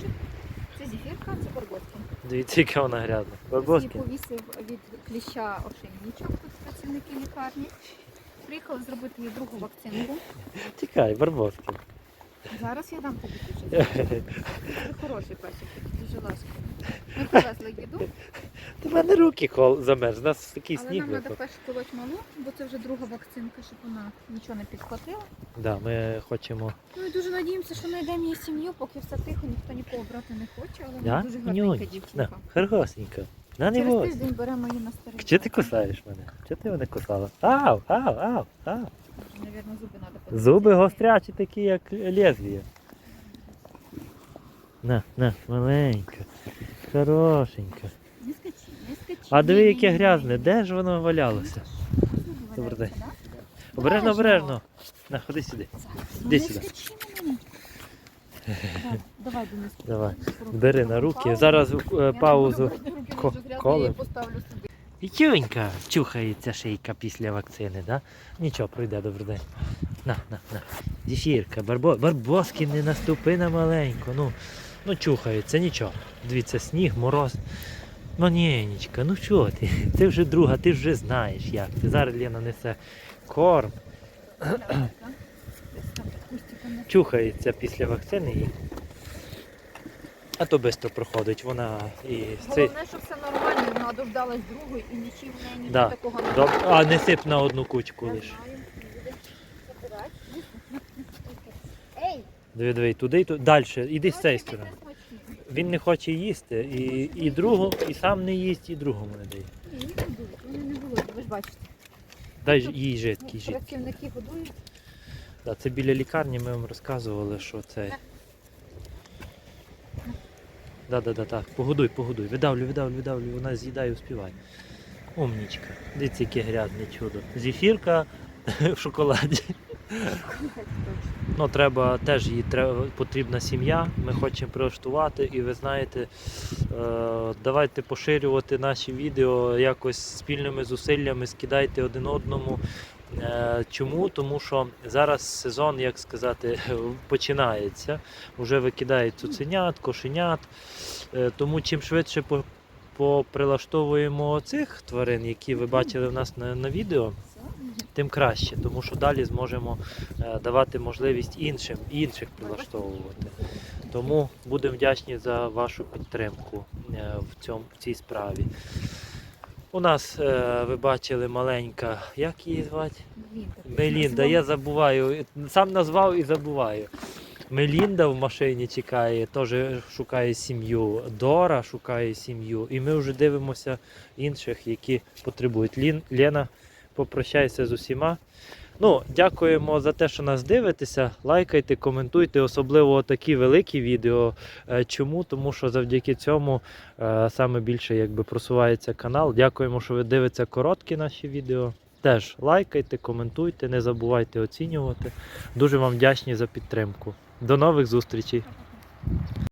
кошик. Це зефірка, це горготки. Дивіться, яка вона грязна. Її Барбоски. повісив від кліща ошейничок, тут працівники лікарні. Приїхали зробити їй другу вакцинку. Тікай, барбоски. Зараз я дам тобі дуже. Хороший песик, дуже ласковий. Ми привезли їду, Ти в мене руки замерз, у нас такий але сніг нам треба випав. перш колоть малу, бо це вже друга вакцинка, щоб вона нічого не підхватила. Да, ми хочемо. Ну і дуже надіємося, що знайдемо її сім'ю, поки все тихо, ніхто нікого брати не хоче, але Да? вона дуже гарненька Нюнь. Дівчинка. хорошенько. На не Через бойся. тиждень беремо її на старий. Чи ти кусаєш мене? Чи ти мене кусала? Ау, ау, ау, ау. Навірно, зуби треба Зуби гострячі такі, як лезвія. На, на, маленька. Хорошенька. Не скачи, не скачи. А диви, яке грязне, де ж воно валялося? Добрий день. Обережно, Обережно. На, ходи сюди. Ну, Іди не сюди. скачи. Так, Давай, Денис. Давай. Бери на руки. Зараз е, Я паузу. руки, ко- колем. Я її поставлю сюди. І тюнька чухається шийка після вакцини, да? Нічого, пройде, добрий день. На, на, на. Зефірка, барбо... барбоски не наступи на маленьку. Ну, ну чухається, нічого. Дивіться, сніг, мороз. Ну нєнічка, ну що ти? Ти вже друга, ти вже знаєш як. Ти зараз Лена несе корм, чухається після вакцини і. А то швидко проходить. Вона і. Головне, щоб все нормально, вона дождалась другої і нічим в неї нічого Да. такого не Доб... А не сип на одну кучку Я лиш. знаю, буде забирати. Ей! Диви, диви, туди і туди. Далі, іди з цієї сторони. Він не хоче їсти, і, і другу, і сам не їсть, і другому не дає. Ні, їх годують, вони не голодні, ви ж бачите. Дай їй Ну, жидкий жидкий. Працівники годують. Да, це біля лікарні ми вам розказували, що це. Да, да, да, так. Погодуй, погодуй. Видавлю, видавлю, видавлю, вона з'їдає, успіває. Умнічка. Дивіться, яке грязне чудо. Зефірка в шоколаді. Ну, треба теж їй треба, потрібна сім'я. Ми хочемо прилаштувати, і ви знаєте, е, давайте поширювати наші відео якось спільними зусиллями, скидайте один одному. Е, Чому? Тому що зараз сезон, як сказати, починається. Уже викидають цуценят, кошенят. Е, Тому чим швидше поприлаштовуємо цих тварин, які ви бачили в нас на, відео, тим краще, тому що далі зможемо е, давати можливість іншим інших прилаштовувати. Тому будемо вдячні за вашу підтримку в, цьому, в цій справі. У нас, е, ви бачили, маленька, як її звати? Мелінда, я забуваю, сам назвав і забуваю. Мелінда в машині чекає, теж шукає сім'ю. Дора шукає сім'ю. І ми вже дивимося інших, які потребують. Лін, Лена, попрощайся з усіма. Ну, дякуємо за те, що нас дивитеся. Лайкайте, коментуйте, особливо такі великі відео. Е, Чому? Тому що завдяки цьому е, саме більше якби, просувається канал. Дякуємо, що ви дивитеся короткі наші відео. Теж лайкайте, коментуйте, не забувайте оцінювати. Дуже вам вдячні за підтримку. До нових зустрічей!